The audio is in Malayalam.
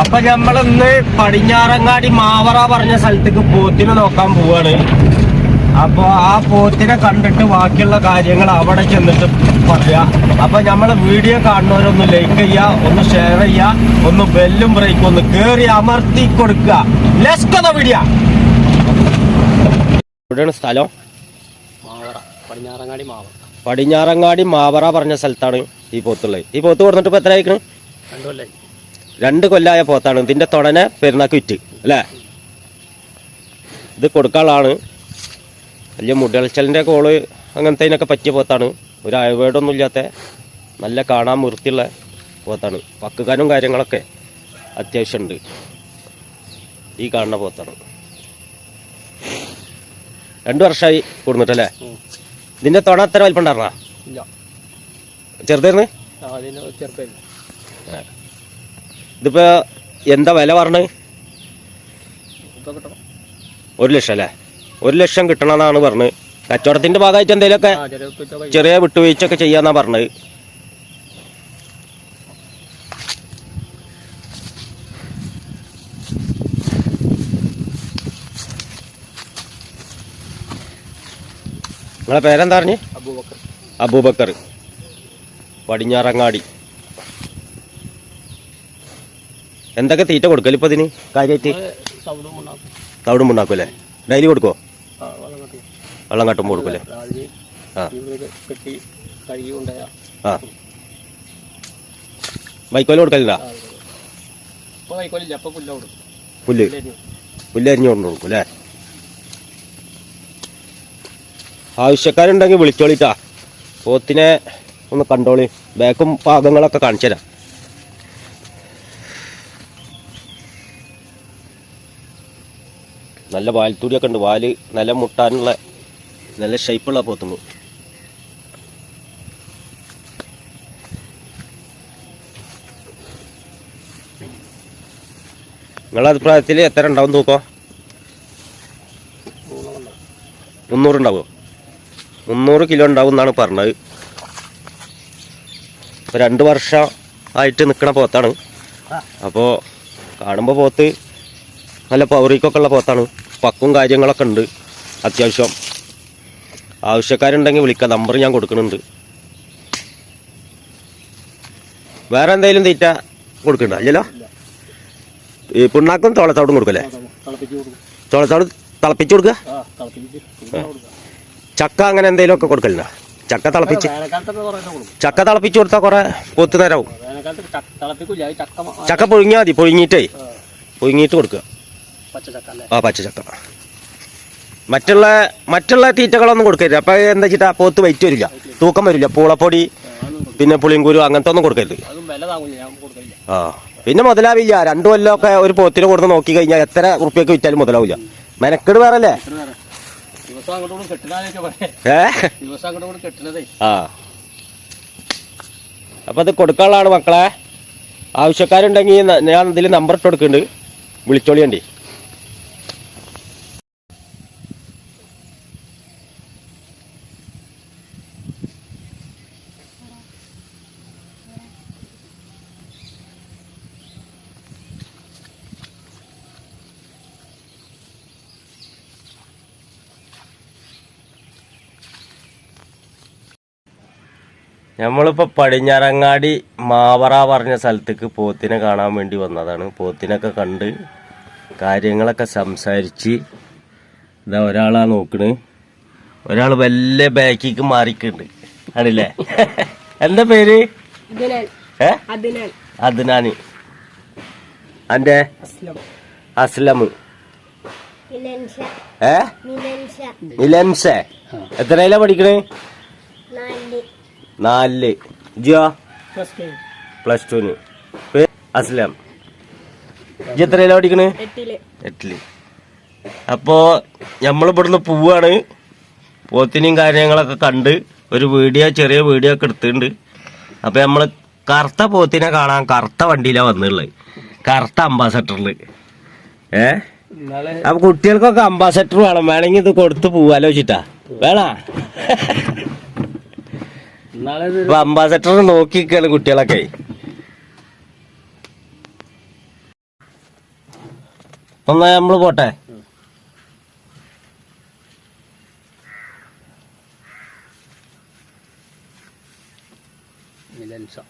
അപ്പൊ നമ്മളിന്ന് പടിഞ്ഞാറങ്ങാടി മാവറ പറഞ്ഞ സ്ഥലത്തേക്ക് പോത്തിനെ നോക്കാൻ പോവാണ്. അപ്പൊ ആ പോത്തിനെ കണ്ടിട്ട് ബാക്കിയുള്ള കാര്യങ്ങൾ അവിടെ ചെന്നിട്ട് പറയാ. അപ്പൊ നമ്മളെ വീഡിയോ കാണുന്നവരൊന്ന് ലൈക്ക് ചെയ്യുക ഒന്ന് ഷെയർ ചെയ്യുക ഒന്ന് ബെല്ലും ബ്രേക്കും ഒന്ന് കേറി അമർത്തി കൊടുക്കുക. ലെസ്കത വീഡിയോ എവിടെയാണ് സ്ഥലം. മാവറ പടിഞ്ഞാറങ്ങാടി മാവറ. പടിഞ്ഞാറങ്ങാടി മാവറ പറഞ്ഞ സ്ഥലത്താണ് ഈ പോത്തുള്ളത്. ഈ പോത്ത് കൊടുത്തിട്ട് ഇപ്പൊ എത്ര ആയിക്കണ്? രണ്ടു കൊല്ലായി. രണ്ട് കൊല്ലായ പോത്താണ്. ഇതിന്റെ തുടനെ പെരുന്നാക്ക് വിറ്റ് അല്ലേ? ഇത് കൊടുക്കാനുള്ളതാണ്. വലിയ മുടിയളച്ചലിന്റെ കോൾ അങ്ങനത്തെ പറ്റിയ പോത്താണ്. ഒരു അയവേടൊന്നും ഇല്ലാത്ത നല്ല കാണാൻ വൃത്തിയുള്ള പോത്താണ്. പക്കുകാനും കാര്യങ്ങളൊക്കെ അത്യാവശ്യമുണ്ട് ഈ കാണുന്ന പോത്താണ്. രണ്ട് വർഷമായി കൊടുന്നിട്ടല്ലേ? ഇതിന്റെ തുണ അത്ര വലിപ്പം ഉണ്ടായിരുന്നാ? ചെറുതായിരുന്നു? ഇതിപ്പോ എന്താ വില പറഞ്ഞത്? ഒരു ലക്ഷം അല്ലേ? ഒരു ലക്ഷം കിട്ടണമെന്നാണ് പറഞ്ഞത്. കച്ചവടത്തിന്റെ ഭാഗമായിട്ട് എന്തെങ്കിലുമൊക്കെ ചെറിയ വിട്ടുവീഴ്ച ഒക്കെ ചെറിയ വിട്ടുവീഴ്ചയൊക്കെ ചെയ്യാന്നാ പറഞ്ഞത്. നിങ്ങളെ പേരെന്താ പറഞ്ഞു? അബൂബക്കർ. അബൂബക്കർ. പടിഞ്ഞാറങ്ങാടി. എന്തൊക്കെ തീറ്റ കൊടുക്കൽ ഇപ്പൊ ഇതിന്? കാര്യമായിട്ട് തവിടും ഉണ്ടാക്കും ഉണ്ടാക്കൂലേ ഡെയിലി കൊടുക്കോ വെള്ളം കെട്ടി. വെള്ളം കട്ടുമ്പോൾ കൊടുക്കൂലേ ആ. വൈക്കോൽ കൊടുക്കലുണ്ടാ? പുല്ല് പുല്ല? അരിഞ്ഞു കൊണ്ട് കൊടുക്കും അല്ലേ? ആവശ്യക്കാരുണ്ടെങ്കിൽ വിളിച്ചോളിട്ടാ. പോത്തിനെ ഒന്ന് കണ്ടോളി. ബാക്കും പാകങ്ങളൊക്കെ കാണിച്ചു തരാം നല്ല വാൽത്തൂടിയൊക്കെ ഉണ്ട്. വാൽ നല്ല മുട്ടാനുള്ള നല്ല ഷേപ്പുള്ള പോത്തുമ്പ് നിങ്ങളുടെ അഭിപ്രായത്തിൽ എത്ര ഉണ്ടാവും നോക്കോ. മുന്നൂറ് ഉണ്ടാവുമോ മുന്നൂറ് കിലോ ഉണ്ടാവും എന്നാണ് പറഞ്ഞത്. രണ്ട് വർഷം ആയിട്ട് നിൽക്കണ പോത്താണ്. അപ്പോൾ കാണുമ്പോൾ പോത്ത് നല്ല പൗറിക്കൊക്കെ ഉള്ള പോത്താണ്. പക്കും കാര്യങ്ങളൊക്കെ ഉണ്ട്. അത്യാവശ്യം ആവശ്യക്കാരുണ്ടെങ്കിൽ വിളിക്കാം. നമ്പർ ഞാൻ കൊടുക്കുന്നുണ്ട്. വേറെ എന്തെങ്കിലും തീറ്റ കൊടുക്കണ്ട അല്ലല്ലോ. ഈ പിണ്ണാക്കും തോളത്തോടും കൊടുക്കല്ലേ തോളത്തോട് തിളപ്പിച്ച് കൊടുക്കുക? ചക്ക അങ്ങനെ എന്തെങ്കിലുമൊക്കെ കൊടുക്കലുണ്ടോ? ചക്ക തിളപ്പിച്ച് ചക്ക തിളപ്പിച്ച് കൊടുത്താൽ കുറെ പോത്ത് നേരവും വേനൽക്കാലത്ത് ചക്ക പുഴുങ്ങിയാൽ മതി. പുഴുങ്ങിയിട്ടേ. പുഴുങ്ങിയിട്ട് കൊടുക്കുക. ആ പച്ച ചക്ക മറ്റുള്ള മറ്റുള്ള തീറ്റകളൊന്നും കൊടുക്കരുത്. അപ്പൊ എന്താ വെച്ചിട്ടാ പോത്ത് വെയിറ്റ് വരില്ല. തൂക്കം വരില്ല. പൂളപ്പൊടി പിന്നെ പുളിങ്കുരു അങ്ങനത്തെ ഒന്നും കൊടുക്കരുത് ആ പിന്നെ മുതലാവില്ല. രണ്ടു കൊല്ലമൊക്കെ ഒരു പോത്തിന് കൊടുത്ത് നോക്കി കഴിഞ്ഞാൽ എത്ര ഉറുപ്പ്യൊക്കെ വിറ്റാലും മുതലാവില്ല. മെനക്കെട് വേറെ. അല്ലേ ആ. അപ്പൊ അത് കൊടുക്കാനുള്ളതാണ് മക്കളെ. ആവശ്യക്കാരുണ്ടെങ്കിൽ ഞാൻ ഇതിൽ നമ്പർ ഇട്ട് കൊടുക്കുന്നുണ്ട്. വിളിച്ചോളിയണ്ടി. നമ്മളിപ്പോ പടിഞ്ഞാറങ്ങാടി മാവറ പറഞ്ഞ സ്ഥലത്തേക്ക് പോത്തിനെ കാണാൻ വേണ്ടി വന്നതാണ്. പോത്തിനൊക്കെ കണ്ട് കാര്യങ്ങളൊക്കെ സംസാരിച്ച് ഇതാ ഒരാളാ നോക്കണ്. ഒരാൾ വല്ല ബാക്കിക്ക് മാറിക്കുണ്ട്. ആണല്ലേ? എന്താ പേര്? അതിനാന് അന്റെ? അസ്ലം. ഏ? നിലംസേ എത്രയിലാ പഠിക്കണേ? നാലിൽ ജിയോ പ്ലസ് ടുന് അസ്ലാം. ജി എത്ര പഠിക്കണേ? എട്ടിൽ. അപ്പോ നമ്മൾ ഇവിടുന്ന് പോവാണ്. പോത്തിനെയും കാര്യങ്ങളൊക്കെ കണ്ട് ഒരു വീഡിയോ ചെറിയ വീഡിയോ ഒക്കെ എടുത്തിട്ടുണ്ട്. അപ്പൊ നമ്മൾ കറുത്ത പോത്തിനെ കാണാൻ കറുത്ത വണ്ടിയിലാണ് വന്നുള്ളത്. കറുത്ത അംബാസഡറിൽ ഏ? അപ്പൊ കുട്ടികൾക്കൊക്കെ അംബാസഡർ വേണം. വേണമെങ്കിൽ ഇത് കൊടുത്ത് പോവാലോ വെച്ചിട്ടാ വേണാ? അംബാസഡർ നോക്കി കുട്ടികളൊക്കെ. ഒന്നാ നമ്മൾ പോട്ടെ. മിലൻസോ.